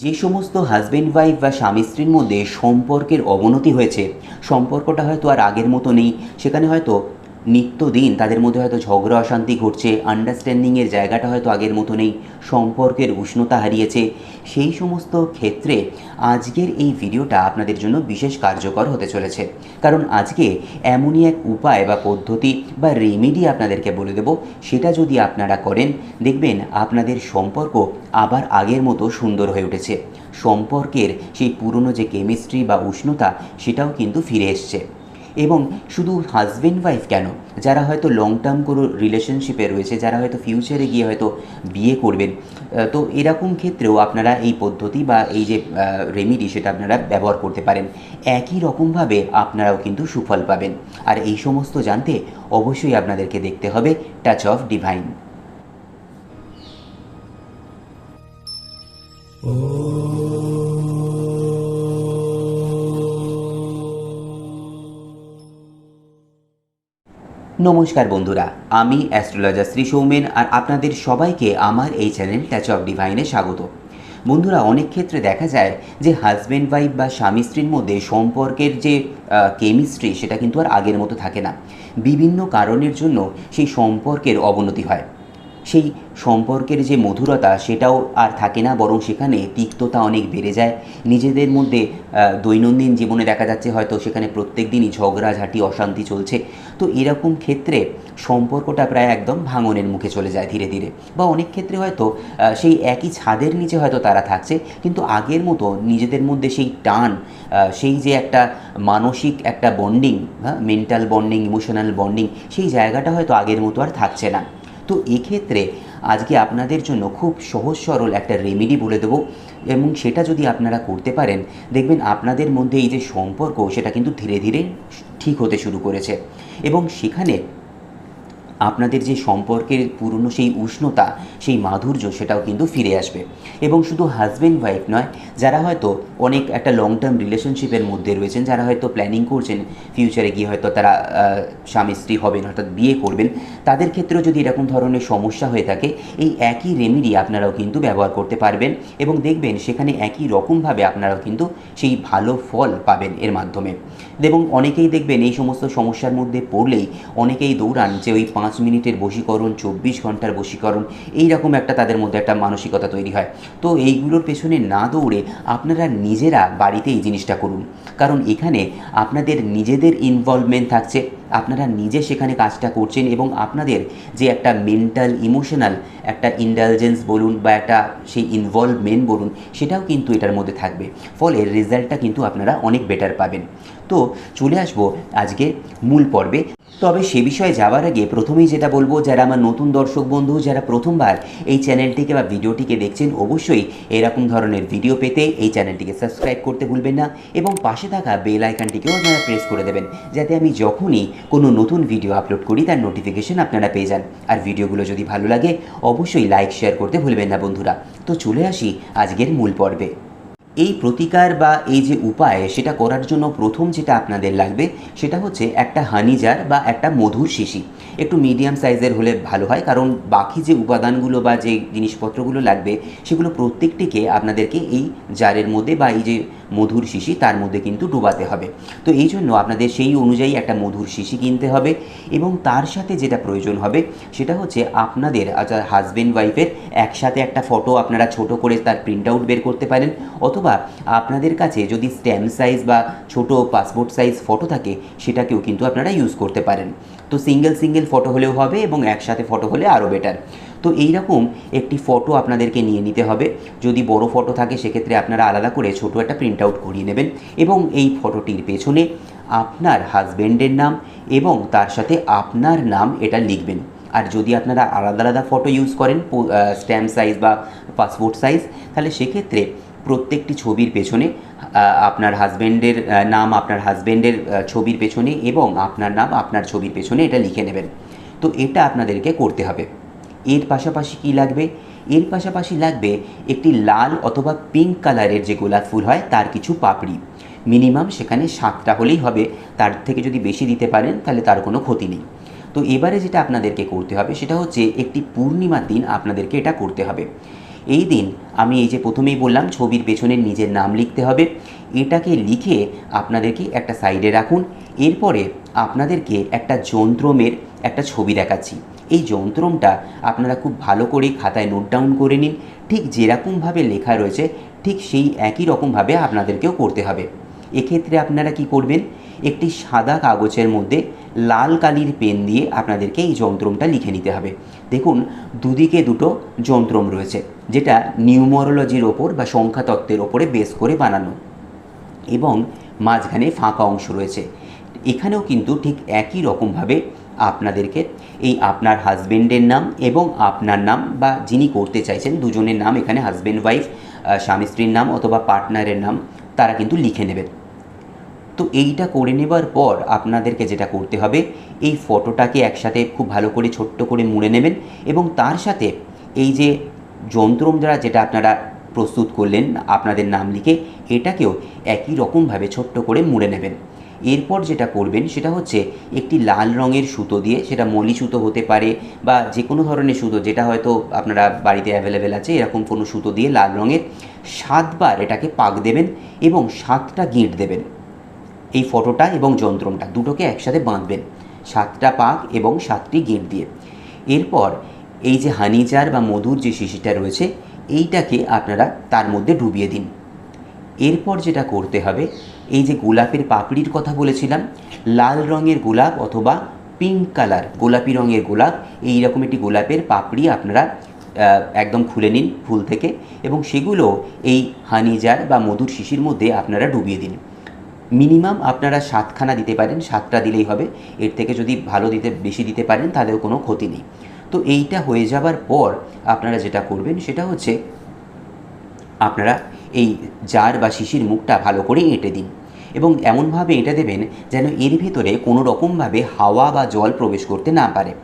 যে সমস্ত husband wife বা স্বামী স্ত্রীর মধ্যে সম্পর্কের অবনতি হয়েছে, সম্পর্কটা হয়তো আর আগের মতো নেই, সেখানে হয়তো নিত্যদিন তাদের মধ্যে হয়তো ঝগড়া, অশান্তি ঘটছে। আন্ডারস্ট্যান্ডিংয়ের জায়গাটা হয়তো আগের মতো নেই সম্পর্কের উষ্ণতা হারিয়েছে। সেই সমস্ত ক্ষেত্রে আজকের এই ভিডিওটা আপনাদের জন্য বিশেষ কার্যকর হতে চলেছে। কারণ আজকে এমনই এক উপায় বা পদ্ধতি বা রেমেডি আপনাদেরকে বলে দেব। সেটা যদি আপনারা করেন, দেখবেন আপনাদের সম্পর্ক আবার আগের মতো সুন্দর হয়ে উঠেছে। সম্পর্কের সেই পুরনো যে কেমিস্ট্রি বা উষ্ণতা, সেটাও কিন্তু ফিরে এসছে। এবং শুধু হাজব্যান্ড ওয়াইফ কেন? যারা হয়তো লং টার্ম কোনো রিলেশনশিপে রয়েছে, যারা হয়তো ফিউচারে গিয়ে হয়তো বিয়ে করবেন তো এরকম ক্ষেত্রেও আপনারা এই পদ্ধতি বা এই যে রেমিডি সেটা আপনারা ব্যবহার করতে পারেন। একই রকমভাবে আপনারাও কিন্তু সুফল পাবেন। আর এই সমস্ত জানতে অবশ্যই আপনাদেরকে দেখতে হবে টাচ অফ ডিভাইন নমস্কার বন্ধুরা, আমি অ্যাস্ট্রোলজার শ্রী সৌমেন আর আপনাদের সবাইকে আমার এই চ্যানেল টাচ অফ ডিভাইনে স্বাগত। বন্ধুরা, অনেক ক্ষেত্রে দেখা যায় যে হাজব্যান্ড ওয়াইফ বা স্বামী স্ত্রীর মধ্যে সম্পর্কের যে কেমিস্ট্রি সেটা কিন্তু আর আগের মতো থাকে না। বিভিন্ন কারণের জন্য সেই সম্পর্কের অবনতি হয়। সেই সম্পর্কের যে মধুরতা সেটাও আর থাকে না, বরং সেখানে তিক্ততা অনেক বেড়ে যায়। নিজেদের মধ্যে দৈনন্দিন জীবনে দেখা যাচ্ছে হয়তো সেখানে প্রত্যেক দিনই ঝগড়াঝাঁটি, অশান্তি চলছে। তো এরকম ক্ষেত্রে সম্পর্কটা প্রায় একদম ভাঙনের মুখে চলে যায় ধীরে ধীরে। বা অনেক ক্ষেত্রে হয়তো সেই একই ছাদের নিচে হয়তো তারা থাকছে, কিন্তু আগের মতো নিজেদের মধ্যে সেই টান সেই যে একটা মানসিক একটা বন্ডিং হ্যাঁ মেন্টাল বন্ডিং ইমোশনাল বন্ডিং সেই জায়গাটা হয়তো আগের মতো আর থাকছে না। তো এক্ষেত্রে আজকে আপনাদের জন্য খুব সহজ সরল একটা রেমেডি বলে দেবো। এবং সেটা যদি আপনারা করতে পারেন, দেখবেন আপনাদের মধ্যে এই যে সম্পর্ক, সেটা কিন্তু ধীরে ধীরে ঠিক হতে শুরু করেছে। এবং সেখানে আপনাদের যে সম্পর্কের পুরনো সেই উষ্ণতা, সেই মাধুর্য সেটাও কিন্তু ফিরে আসবে। এবং শুধু হাজব্যান্ড ওয়াইফ নয়, যারা হয়তো অনেক একটা লং টার্ম রিলেশনশিপের মধ্যে রয়েছেন, যারা হয়তো প্ল্যানিং করছেন ফিউচারে গিয়ে হয়তো তারা স্বামী, স্ত্রী হবেন, অর্থাৎ বিয়ে করবেন, তাদের ক্ষেত্রেও যদি এরকম ধরনের সমস্যা হয়ে থাকে, এই একই রেমেডি আপনারাও কিন্তু ব্যবহার করতে পারবেন এবং দেখবেন সেখানে একই রকমভাবে আপনারাও কিন্তু সেই ভালো ফল পাবেন এর মাধ্যমে। এবং অনেকেই দেখবেন এই সমস্ত সমস্যার মধ্যে পড়লেই অনেকেই দৌড়ান যে ওই পাঁচ মিনিটের বশীকরণ, চব্বিশ ঘণ্টার বশীকরণ, এই রকম একটা তাদের মধ্যে একটা মানসিকতা তৈরি হয়। তো এইগুলোর পেছনে না দৌড়ে আপনারা নিজেরা বাড়িতে এই জিনিসটা করুন। কারণ এখানে আপনাদের নিজেদের ইনভলভমেন্ট থাকছে, আপনারা নিজে সেখানে কাজটা করছেন এবং আপনাদের যে একটা মেন্টাল ইমোশনাল একটা ইন্টেলিজেন্স বলুন বা একটা সেই ইনভলভমেন্ট বলুন, সেটাও কিন্তু এটার মধ্যে থাকবে। ফলে রেজাল্টটা কিন্তু আপনারা অনেক বেটার পাবেন। তো চলে আসব আজকে মূল পর্বে। তবে সে বিষয়ে যাওয়ার আগে প্রথমেই যেটা বলব, যারা আমার নতুন দর্শক বন্ধু, যারা প্রথমবার এই চ্যানেলটিকে বা ভিডিওটিকে দেখছেন, অবশ্যই এরকম ধরনের ভিডিও পেতে এই চ্যানেলটিকে সাবস্ক্রাইব করতে ভুলবেন না এবং পাশে থাকা বেল আইকনটিকেও আপনারা প্রেস করে দেবেন, যাতে আমি যখনই কোনো নতুন ভিডিও আপলোড করি, তার নোটিফিকেশন আপনারা পেয়ে যান। আর ভিডিওগুলো যদি ভালো লাগে, অবশ্যই লাইক শেয়ার করতে ভুলবেন না বন্ধুরা। তো চলে আসি আজকের মূল পর্বে। এই প্রতিকার বা এই যে উপায় সেটা করার জন্য প্রথম যেটা আপনাদের লাগবে সেটা হচ্ছে একটা হানি জার বা একটা মধুর শিশি। একটু মিডিয়াম সাইজের হলে ভালো হয়, কারণ বাকি যে উপাদানগুলো বা যে জিনিসপত্রগুলো লাগবে সেগুলো প্রত্যেকটিকে আপনাদেরকে এই জারের মধ্যে বা এই যে মধুর শিশি তার মধ্যে কিন্তু ডোবাতে হবে। তো এই জন্য আপনাদের সেই অনুযায়ী একটা মধুর শিশি কিনতে হবে এবং তার সাথে যেটা প্রয়োজন হবে সেটা হচ্ছে আপনাদের আচ্ছা হাজব্যান্ড ওয়াইফের একসাথে একটা ফটো আপনারা ছোট করে তার প্রিন্ট আউট বের করতে পারেন অথবা আপনাদের কাছে যদি স্ট্যাম্প সাইজ বা ছোট পাসপোর্ট সাইজ ফটো থাকে, সেটাকেও কিন্তু আপনারা ইউজ করতে পারেন। তো সিঙ্গেল সিঙ্গেল ফটো হলেও হবে এবং একসাথে ফটো হলে আরও বেটার তো এই রকম একটি ফটো আপনাদেরকে নিয়ে নিতে হবে। যদি বড় ফটো থাকে, সেক্ষেত্রে আপনারা আলাদা করে ছোট একটা প্রিন্ট আউট করিয়ে নেবেন এবং এই ফটোটির পেছনে আপনার হাজব্যান্ডের নাম এবং তার সাথে আপনার নাম এটা লিখবেন। আর যদি আপনারা আলাদা আলাদা ফটো ইউজ করেন স্ট্যাম্প সাইজ বা পাসপোর্ট সাইজ তাহলে সেক্ষেত্রে প্রত্যেকটি ছবির পেছনে আপনার হাজব্যান্ডের নাম আপনার হাজব্যান্ডের ছবির পেছনে এবং আপনার নাম আপনার ছবির পেছনে এটা লিখে নেবেন। তো এটা আপনাদেরকে করতে হবে। এর পাশাপাশি কি লাগবে? এর পাশাপাশি লাগবে একটি লাল অথবা পিঙ্ক কালারের যে গোলাপ ফুল হয়, তার কিছু পাপড়ি। মিনিমাম সেখানে সাতটা হলেই হবে। তার থেকে যদি বেশি দিতে পারেন, তাহলে তার কোনো ক্ষতি নেই। তো এবারে যেটা আপনাদেরকে করতে হবে, সেটা হচ্ছে একটি পূর্ণিমার দিন আপনাদেরকে এটা করতে হবে। এই দিন আমি এই যে প্রথমেই বললাম, ছবির পেছনে নিজের নাম লিখতে হবে। এটাকে লিখে আপনাদেরকে একটা সাইডে রাখুন। এরপরে আপনাদেরকে একটা যন্ত্রমের একটা ছবি দেখাচ্ছি। এই যন্ত্রমটা আপনারা খুব ভালো করে খাতায় নোট ডাউন করে নিন। ঠিক যেরকমভাবে লেখা রয়েছে, ঠিক সেই একই রকমভাবে আপনাদেরকেও করতে হবে। এক্ষেত্রে আপনারা কি করবেন? একটি সাদা কাগজের মধ্যে লাল কালির পেন দিয়ে আপনাদেরকে এই যন্ত্রমটা লিখে নিতে হবে। দেখুন, দুদিকে দুটো যন্ত্রম রয়েছে, যেটা নিউমোরোলজির ওপর বা সংখ্যাতত্ত্বের ওপরে বেস করে বানানো এবং মাঝখানে ফাঁকা অংশ রয়েছে। এখানেও কিন্তু ঠিক একই রকমভাবে আপনাদেরকে এই আপনার হাজবেন্ডের নাম এবং আপনার নাম বা যিনি করতে চাইছেন, দুজনের নাম এখানে হাজবেন্ড, ওয়াইফ স্বামী স্ত্রীর নাম অথবা পার্টনারের নাম, তারা কিন্তু লিখে নেবেন। তো এইটা করে নেবার পর আপনাদেরকে যেটা করতে হবে, এই ফটোটাকে একসাথে খুব ভালো করে, ছোট্ট করে মুড়ে নেবেন এবং তার সাথে এই যে যন্ত্রম দ্বারা যেটা আপনারা প্রস্তুত করলেন আপনাদের নাম লিখে, এটাকেও একই রকমভাবে ছোট্ট করে মুড়ে নেবেন। এরপর যেটা করবেন সেটা হচ্ছে একটি লাল রঙের সুতো দিয়ে, সেটা মলি সুতো হতে পারে বা যে কোনো ধরনের সুতো, যেটা হয়তো আপনারা বাড়িতে অ্যাভেলেবেল আছে, এরকম কোনো সুতো দিয়ে লাল রঙের সাতবার এটাকে পাক দেবেন এবং সাতটা গিঁট দেবেন। এই ফটোটা এবং যন্ত্রমটা দুটোকে একসাথে বাঁধবেন, সাতটা পাক এবং সাতটি গিঁট দিয়ে। এরপর এই যে হানিজার বা মধুর যে শিশিটা রয়েছে, এইটাকে আপনারা তার মধ্যে ডুবিয়ে দিন। এরপর যেটা করতে হবে, এই যে গোলাপের পাপড়ির কথা বলেছিলাম, লাল রঙের গোলাপ অথবা পিঙ্ক কালার, গোলাপি রঙের গোলাপ এই রকম একটি গোলাপের পাপড়ি আপনারা একদম খুলে নিন ফুল থেকে এবং সেগুলো এই হানিজার বা মধুর শিশির মধ্যে আপনারা ডুবিয়ে দিন। মিনিমাম আপনারা সাতখানা দিতে পারেন, সাতটা দিলেই হবে। এর থেকে যদি ভালো দিতে, বেশি দিতে পারেন, তাহলেও কোনো ক্ষতি নেই। তো এইটা হয়ে যাবার পর আপনারা যেটা করবেন, সেটা হচ্ছে আপনারা এই জার বা শিশির মুখটা ভালো করে এঁটে দিন। এবং এমনভাবে এঁটে দেবেন যেন এর ভিতরে কোনো রকমভাবে হাওয়া বা জল প্রবেশ করতে না পারে।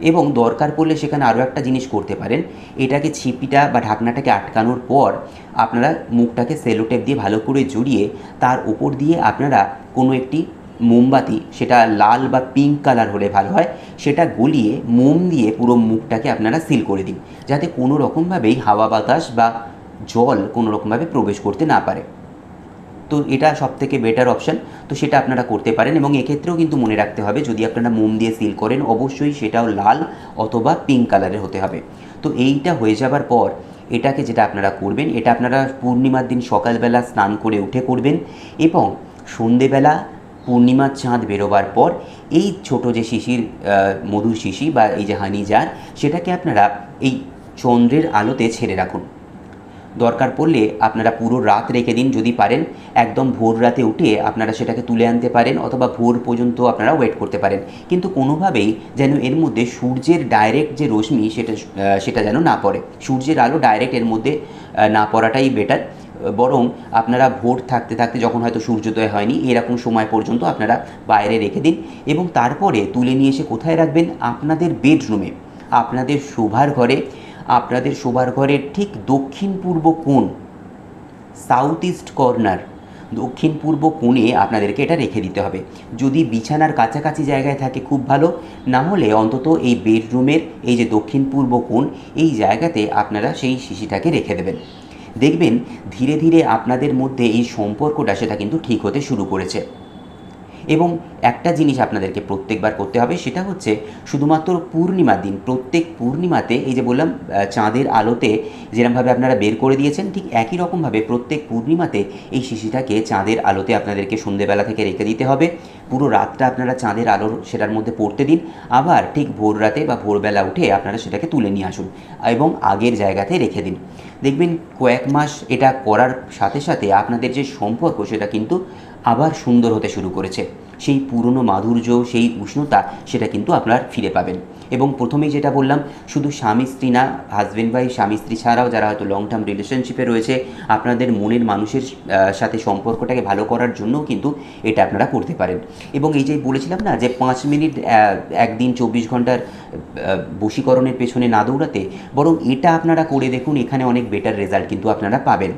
এবং দরকার পড়লে সেখানে আরও একটা জিনিস করতে পারেন। এটাকে ছিপিটা বা ঢাকনাটাকে আটকানোর পর আপনারা মুখটাকে সেলোটেপ দিয়ে ভালো করে জড়িয়ে তার উপর দিয়ে আপনারা কোনো একটি মোমবাতি, সেটা লাল বা পিঙ্ক কালার হলে ভালো হয়, সেটা গলিয়ে মোম দিয়ে পুরো মুখটাকে আপনারা সিল করে দিন। যাতে কোনো রকমভাবেই হাওয়া বাতাস বা জল কোনো রকমভাবে প্রবেশ করতে না পারে। তো এটা সব থেকে বেটার অপশান তো সেটা আপনারা করতে পারেন এবং এক্ষেত্রেও কিন্তু মনে রাখতে হবে যদি আপনারা মোম দিয়ে সিল করেন, অবশ্যই সেটাও লাল অথবা পিঙ্ক কালারের হতে হবে। তো এইটা হয়ে যাবার পর এটাকে যেটা আপনারা করবেন, এটা আপনারা পূর্ণিমার দিন সকালবেলা স্নান করে উঠে করবেন এবং সন্ধেবেলা পূর্ণিমার চাঁদ বেরোবার পর এই ছোট যে শিশির মধুর শিশি বা এই যে হানি জার সেটাকে আপনারা এই চন্দ্রের আলোতে ছেড়ে রাখুন। দরকার পড়লে আপনারা পুরো রাত রেখে দিন যদি পারেন। একদম ভোর রাতে উঠে আপনারা সেটাকে তুলে আনতে পারেন অথবা ভোর পর্যন্ত আপনারা ওয়েট করতে পারেন। কিন্তু কোনোভাবেই যেন এর মধ্যে সূর্যের ডাইরেক্ট যে রশ্মি সেটা সেটা যেন না পড়ে। সূর্যের আলো ডাইরেক্ট এর মধ্যে না পড়াটাই বেটার বরং আপনারা ভোর থাকতে থাকতে যখন হয়তো সূর্যোদয় হয়নি, এরকম সময় পর্যন্ত আপনারা বাইরে রেখে দিন এবং তারপরে তুলে নিয়ে এসে কোথায় রাখবেন? আপনাদের বেডরুমে আপনাদের শোভার ঘরে আপনাদের শোবার ঘরের ঠিক দক্ষিণ পূর্ব কোণ সাউথ ইস্ট কর্নার দক্ষিণ পূর্ব কোণে আপনাদেরকে এটা রেখে দিতে হবে। যদি বিছানার কাছাকাছি জায়গায় থাকে খুব ভালো, না হলে অন্তত এই বেডরুমের এই যে দক্ষিণ পূর্ব কোণ, এই জায়গাতে আপনারা সেই শিশিটাকে রেখে দেবেন। দেখবেন ধীরে ধীরে আপনাদের মধ্যে এই সম্পর্কটা সেটা কিন্তু ঠিক হতে শুরু করেছে। এবং একটা জিনিস আপনাদেরকে প্রত্যেকবার করতে হবে, সেটা হচ্ছে শুধুমাত্র পূর্ণিমার দিন, প্রত্যেক পূর্ণিমাতে এই যে বললাম চাঁদের আলোতে যেরকমভাবে আপনারা বের করে দিয়েছেন, ঠিক একই রকমভাবে প্রত্যেক পূর্ণিমাতে এই শিশিটাকে চাঁদের আলোতে আপনাদেরকে সন্ধেবেলা থেকে রেখে দিতে হবে। পুরো রাতটা আপনারা চাঁদের আলোর সেটার মধ্যে পড়তে দিন। আবার ঠিক ভোর রাতে বা ভোরবেলা উঠে আপনারা সেটাকে তুলে নিয়ে আসুন এবং আগের জায়গাতে রেখে দিন। দেখবেন কয়েক মাস এটা করার সাথে সাথে আপনাদের যে সম্পর্ক, সেটা কিন্তু আবার সুন্দর হতে শুরু করেছে। সেই পুরনো মাধুর্য, সেই উষ্ণতা, সেটা কিন্তু আপনার ফিরে পাবেন। এবং প্রথমেই যেটা বললাম, শুধু স্বামী স্ত্রী না হাজব্যান্ড ওয়াইফ স্বামী স্ত্রী ছাড়াও যারা হয়তো লং টার্ম রিলেশনশিপে রয়েছে, আপনাদের মনের মানুষের সাথে সম্পর্কটাকে ভালো করার জন্যও কিন্তু এটা আপনারা করতে পারেন। এবং এই যে বলেছিলাম না, যে পাঁচ মিনিট একদিন চব্বিশ ঘণ্টার বশীকরণের পেছনে না দৌড়াতে, বরং এটা আপনারা করে দেখুন, এখানে অনেক বেটার রেজাল্ট কিন্তু আপনারা পাবেন।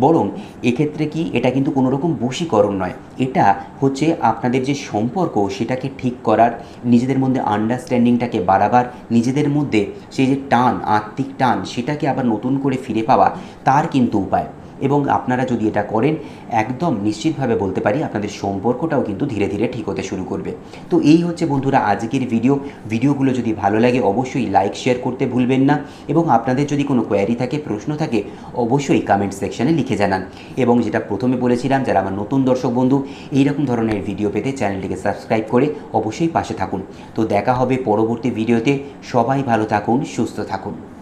বরং এক্ষেত্রে কি এটা কিন্তু কোনো রকম বশীকরণ নয়। এটা হচ্ছে আপনাদের যে সম্পর্ক সেটাকে ঠিক করার, নিজেদের মধ্যে আন্ডারস্ট্যান্ডিংটাকে বাড়াবার, নিজেদের মধ্যে সেই যে টান, আত্মিক টান সেটাকে আবার নতুন করে ফিরে পাওয়া, তার কিন্তু উপায়। এবং আপনারা যদি এটা করেন, একদম নিশ্চিতভাবে বলতে পারি আপনাদের সম্পর্কটাও কিন্তু ধীরে ধীরে ঠিক হতে শুরু করবে। তো এই হচ্ছে বন্ধুরা আজকের ভিডিও ভিডিওগুলো যদি ভালো লাগে অবশ্যই লাইক শেয়ার করতে ভুলবেন না এবং আপনাদের যদি কোনো কোয়ারি থাকে, প্রশ্ন থাকে, অবশ্যই কমেন্ট সেকশানে লিখে জানান। এবং যেটা প্রথমে বলেছিলাম, যারা আমার নতুন দর্শক বন্ধু, এইরকম ধরনের ভিডিও পেতে চ্যানেলটিকে সাবস্ক্রাইব করে অবশ্যই পাশে থাকুন। তো দেখা হবে পরবর্তী ভিডিওতে সবাই ভালো থাকুন, সুস্থ থাকুন।